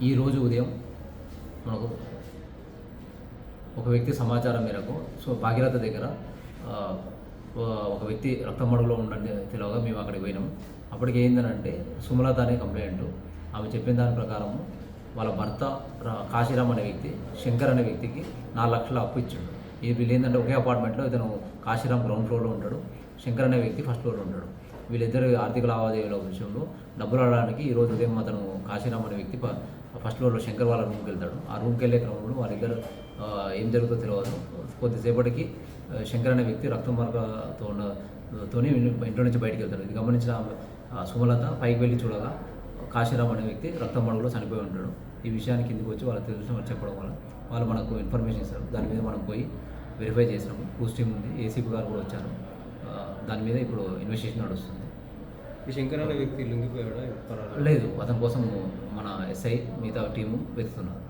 ఈరోజు ఉదయం మనకు ఒక వ్యక్తి సమాచారం మేరకు సో భాగీరథ దగ్గర ఒక వ్యక్తి రక్తమడుగులో ఉండండి తెలియగా మేము అక్కడికి పోయినాం. అప్పటికి ఏంటంటే సుమలత అనే కంప్లైంట్ ఆమె చెప్పిన దాని ప్రకారం వాళ్ళ భర్త కాశీరామ్ అనే వ్యక్తి శంకర్ అనే వ్యక్తికి నాలుగు లక్షల అప్పు ఇచ్చిండు. ఈ వీళ్ళు ఏంటంటే ఒకే అపార్ట్మెంట్లో ఇతను కాశీరామ్ గ్రౌండ్ ఫ్లోర్లో ఉంటాడు శంకర్ అనే వ్యక్తి ఫస్ట్ ఫ్లోర్లో ఉంటాడు. వీళ్ళిద్దరు ఆర్థిక లావాదేవీల విషయంలో డబ్బులు ఆడడానికి ఈ రోజు ఉదయం అతను కాశీరామ్ అనే వ్యక్తి ప- ఫస్ట్ ఫ్లోర్లో శంకర్ వాళ్ళ రూమ్కి వెళ్తాడు. ఆ రూమ్కి వెళ్ళే క్రమంలో వాళ్ళిద్దరు ఏం జరుగుతుందో తెలియదు కొద్దిసేపటికి శంకర్ అనే వ్యక్తి రక్తం మార్గతో ఉన్న తోని ఇంట్లో నుంచి బయటకు వెళ్తాడు. ఇది గమనించిన సుమలత పైకి వెళ్ళి చూడగా కాశీరామ్ అనే వ్యక్తి రక్తం మడుగులో చనిపోయి ఉంటాడు. ఈ విషయాన్ని కిందికి వచ్చి వాళ్ళకి తెలిసిన చెప్పడం వల్ల వాళ్ళు మనకు ఇన్ఫర్మేషన్ ఇస్తారు. దాని మీద మనం పోయి వెరిఫై చేసినాము. పూస్ టీం ఉంది. ఏసీపీ గారు కూడా వచ్చారు. దాని మీద ఇప్పుడు ఇన్వెస్టిగేషన్ నడుస్తుంది. ఈ శంకర్ అనే వ్యక్తి లొంగిపోయాడా? లేదు అతని కోసం మన ఎస్ఐ మిగతా టీము వెతుకుతున్నారు.